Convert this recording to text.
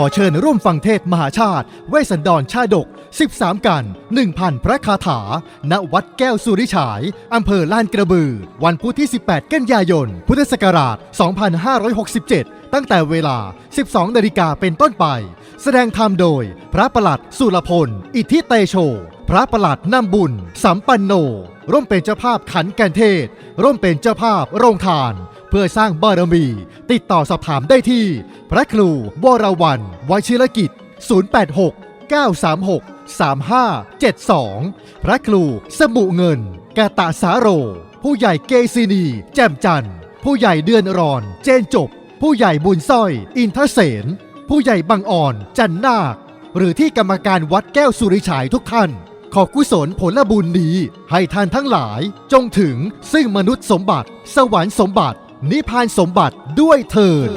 อเชิญร่วมฟังเทศมหาชาติ เวสสันดรชาดก 13 กัน 1,000 พระคาถา ณ วัดแก้วสุริฉาย อำเภอลานกระบือ วันพุธที่ 18 กันยายน พุทธศักราช 2567 ตั้งแต่เวลา 12 นาฬิกาเป็นต้นไป แสดงธรรมโดย พระประหลัดสุรพล อิทธิเตโช พระประหลัดน้ำบุญ สัมปันโน ร่วมเป็นเจ้าภาพขันแกนเทศ ร่วมเป็นเจ้าภาพโรงทาน เพื่อสร้างบารมี ติดต่อสอบถามได้ที่ พระครูวรวันวชิรกิจ 086 936 3572 พระครูสมุเงิน กาตาสาโร ผู้ใหญ่เกซินี แจ่มจันทร์ ผู้ใหญ่เดือนรอน เจนจบ ผู้ใหญ่บุญสร้อย อินทเสน ผู้ใหญ่บางอ่อน จันนาค หรือที่กรรมการวัดแก้วสุริฉายทุกท่าน ขอกุศลผลบุญนี้ ให้ท่านทั้งหลายจงถึงซึ่งมนุษย์สมบัติ สวรรค์สมบัติ นิพพานสมบัติด้วยเถิด